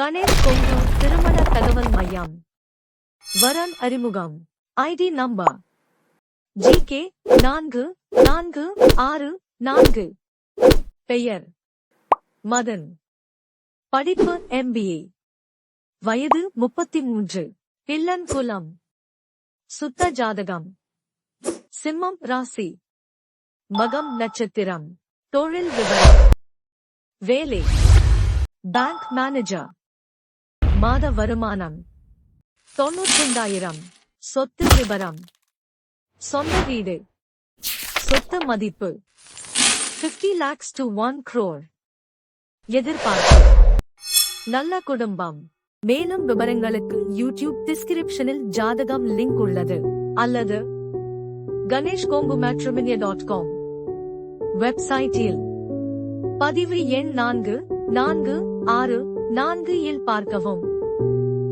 கணேஷ் கொங்கு திருமண தகவல் மையம். வரன் அறிமுகம். ஐடி நம்பர் ஜி கே நான்கு நான்கு ஆறு நான்கு. பெயர். மதன். படிப்பு எம்பிஏ வயது முப்பத்தி மூன்று. பிள்ளன் குலம் சுத்த ஜாதகம். சிம்மம் ராசி. மகம் நட்சத்திரம். தொழில் விவரம். வேலை. Bank manager. மாத வருமானம். தொன்னூற்றொண்டாயிரம் சொத்து விபரம். சொந்த வீடு. சொத்து மதிப்பு. Fifty lakhs to one crore எதிர்பார்ப்பு. நல்ல குடும்பம். மேலும் விவரங்களுக்கு யூடியூப் டிஸ்கிரிப்ஷனில் ஜாதகம் லிங்க் உள்ளது. அல்லது Ganesh Kongu matrimonial dot com. வெப்சைட்டில். பதிவு எண் நான்கு நான்கு ஆறு நான்கு இல் பார்க்கவும்.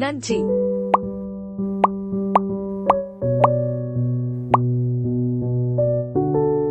नट